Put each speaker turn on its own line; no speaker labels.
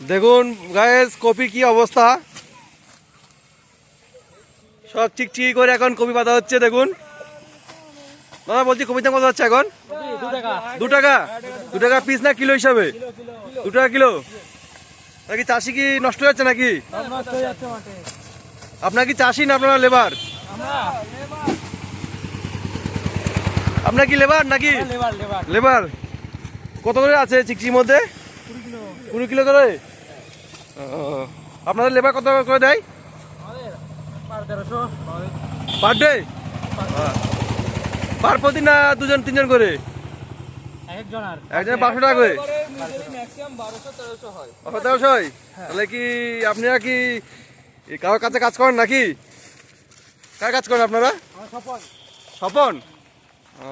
দেখুন guys copy কি অবস্থা? সব চিকচিকি করে এখন কপি পাতা হচ্ছে দেখুন। দাদা বলছি কপির দাম কত হচ্ছে এখন? দু টাকা। দু টাকা পিস না কিলো হিসাবে? দু টাকা কিলো? নাকি চাষি কি নষ্ট হয়ে যাচ্ছে নাকি? আপনার কি চাষি না আপনারা লেবার আপনার কি লেবার নাকি? লেবার কত করে আছে চিকচির মধ্যে? কুড়ি কিলো। ও, আপনাদের লেবার কত করে দেয়? Per day? পার প্রতি না দুজন তিনজন করে? একজন টাকা করে। তেরোশো হয়। তাহলে কি আপনারা কি কাজ করেন নাকি? কার কাজ করেন আপনারা? ও।